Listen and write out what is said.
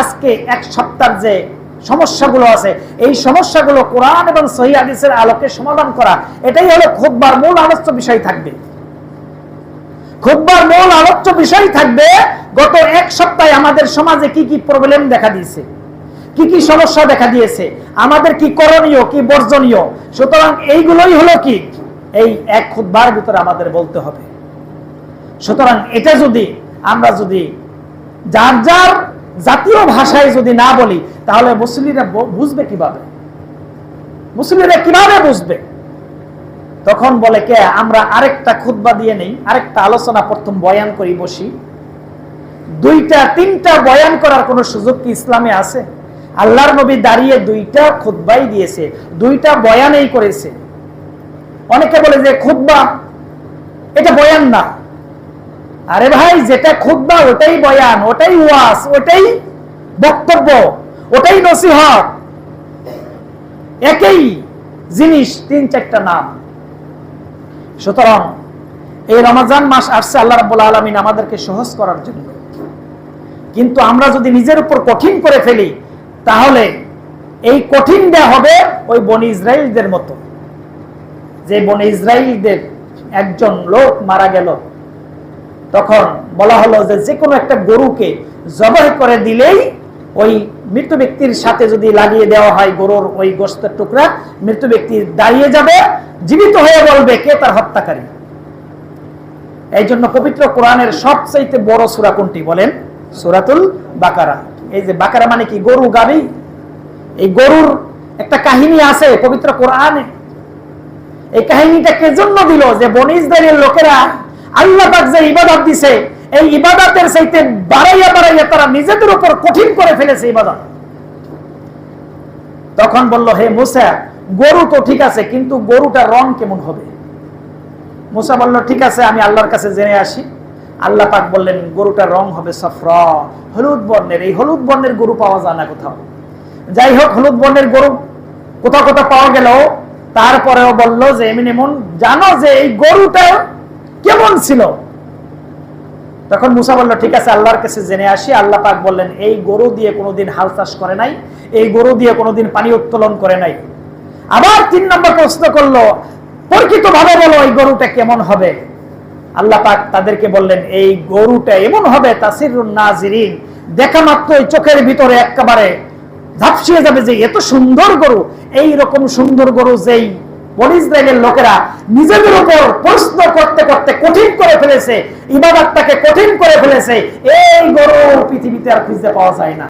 আজকে এক সপ্তাহের যে সমস্যাগুলো আছে, এই সমস্যাগুলো কোরআন এবং সহি হাদিসের আলোকে সমাধান করা, এটাই হলো খুববার মূল আলোচ্য বিষয় থাকবে। খুববার মূল আলোচ্য বিষয় থাকবে, গত এক সপ্তাহে আমাদের সমাজে কি কি প্রবলেম দেখা দিয়েছে? কি কি সমস্যা দেখা দিয়েছে? আমাদের কি করণীয়, কি বর্জনীয়? সুতরাং এইগুলোই হলো কি? এই এক খুববার ভিতরে আমাদের বলতে হবে। সুতরাং এটা যদি আমরা যদি যার যার জাতীয় ভাষায় যদি না বলি, তাহলে মুসলিমরা বুঝবে কীভাবে? মুসলিমরা কীভাবে বুঝবে? তখন বলে কে, আমরা আরেকটা খুতবা দিয়ে নেই, আরেকটা আলোচনা প্রথম বয়ান করি, বসি। দুইটা, তিনটা বয়ান করার কোনো সুযোগ কি ইসলামে আছে? আল্লাহর নবী দাঁড়িয়ে দুইটা খুতবাই দিয়েছে, দুইটা বয়ানেই করেছে। অনেকে বলে যে খুতবা, এটা বয়ান না। আরে ভাই, যেটা খুতবা ওটাই বয়ান, ওটাই ওয়াস ওটাই বক্তব্য, ওটাই নসিহত। একই জিনিস, তিন চারটা নাম। সুতরাং এই রমাজান মাস আসছে আল্লাহ রাব্বুল আলামিন আমাদেরকে সহজ করার জন্য। কিন্তু আমরা যদি নিজের উপর কঠিন করে ফেলি, তাহলে এই কঠিন দেয়া হবে ওই বনি ইসরায়েলদের মতো। যে বনি ইসরায়েলদের একজন লোক মারা গেল তখন বলা হলো যে যে কোনো একটা গরুকে জবাই করে দিলেই ওই মৃত ব্যক্তির সাথে যদি লাগিয়ে দেওয়া হয় গরুর ওই গোস্তের টুকরা, মৃত ব্যক্তি দাঁড়িয়ে যাবে, জীবিত হয়ে বলবে, কে তার হত্যাকারী? এই জন্য পবিত্র কোরআনের সবচাইতে বড় সুরা কোনটি বলেন? সুরাতুল বাকারা। এই যে বাকারা মানে কি? গরু গাবি এই গরুর একটা কাহিনী আছে পবিত্র কোরআনে। এই কাহিনীটা কে জন্য দিল? যে বনি ইসরায়েলের লোকেরা আল্লাহ পাক যে ইবাদত দিছে, এই ইবাদতের চাইতে বাড়াইয়া বাড়াইয়া তারা নিজেদের উপর কঠিন করে ফেলেছে ইবাদত। তখন বলল, হে মুসা, গরু তো ঠিক আছে, কিন্তু গরুটার রং কেমন হবে? মুসা বলল, ঠিক আছে, আমি আল্লাহর কাছে জেনে আসি। আল্লাহ পাক বললেন, গরুটার রং হবে সফরা, হলুদ বর্ণের। এই হলুদ বর্ণের গরু পাওয়া যায় না কোথাও। যাই হোক, হলুদ বর্ণের গরু কোথাও কোথাও পাওয়া গেল তারপরেও বলল যে, এমন এমন, জানো যে, এই গরুটা কেমন ছিল? তখন মুসা বলল, ঠিক আছে, আল্লাহর কাছে জেনে আসি। আল্লাহ পাক বললেন, এই গরু দিয়ে কোনোদিন হাল চাষ করে নাই, এই গরু দিয়ে কোনোদিন পানি উত্তোলন করে নাই। আবার তিন নম্বর প্রশ্ন করল পরিচিত ভাবে বলো, এই গরুটা কেমন হবে? আল্লাহ পাক তাদেরকে বললেন, এই গরুটা এমন হবে তাসির নাজিরিন, দেখা মাত্রই চোখের ভিতরে একেবারে ঝাপসিয়ে যাবে যে, এত সুন্দর গরু এই রকম সুন্দর গরু যেই বনি ইসরায়েলের লোকেরা নিজেদের উপর প্রশ্ন করতে করতে কঠিন করে ফেলেছে, ইবাদতটাকে কঠিন করে ফেলেছে, এই গরু পৃথিবীতে আর খুঁজতে পাওয়া যায় না।